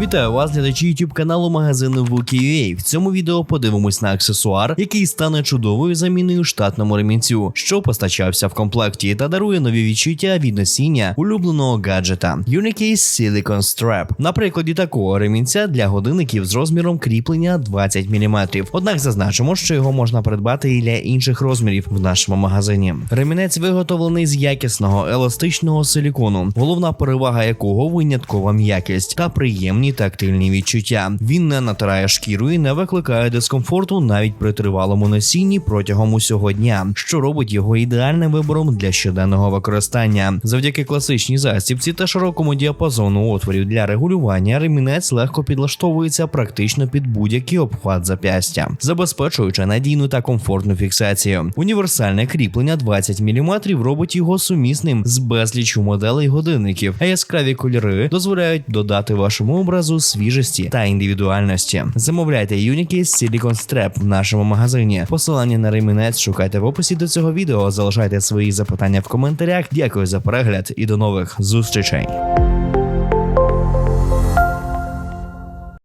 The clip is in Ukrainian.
Вітаю вас, глядачі YouTube каналу магазину Wookie.ua. В цьому відео подивимось на аксесуар, який стане чудовою заміною штатному ремінцю, що постачався в комплекті та дарує нові відчуття від носіння улюбленого гаджета. Unicase Silicon Strap. На прикладі такого ремінця для годинників з розміром кріплення 20 мм. Однак зазначимо, що його можна придбати і для інших розмірів в нашому магазині. Ремінець виготовлений з якісного еластичного силікону, головна перевага якого виняткова м'якість та приємні тактильні відчуття. Він не натирає шкіру і не викликає дискомфорту навіть при тривалому носінні протягом усього дня, що робить його ідеальним вибором для щоденного використання. Завдяки класичній застібці та широкому діапазону отворів для регулювання ремінець легко підлаштовується практично під будь-який обхват зап'ястя, забезпечуючи надійну та комфортну фіксацію. Універсальне кріплення 20 мм робить його сумісним з безлічю моделей годинників, а яскраві кольори дозволяють додати вашому образу свіжості та індивідуальності. Замовляйте Unicase Silicon Strap в нашому магазині. Посилання на ремінець шукайте в описі до цього відео. Залишайте свої запитання в коментарях. Дякую за перегляд і до нових зустрічей.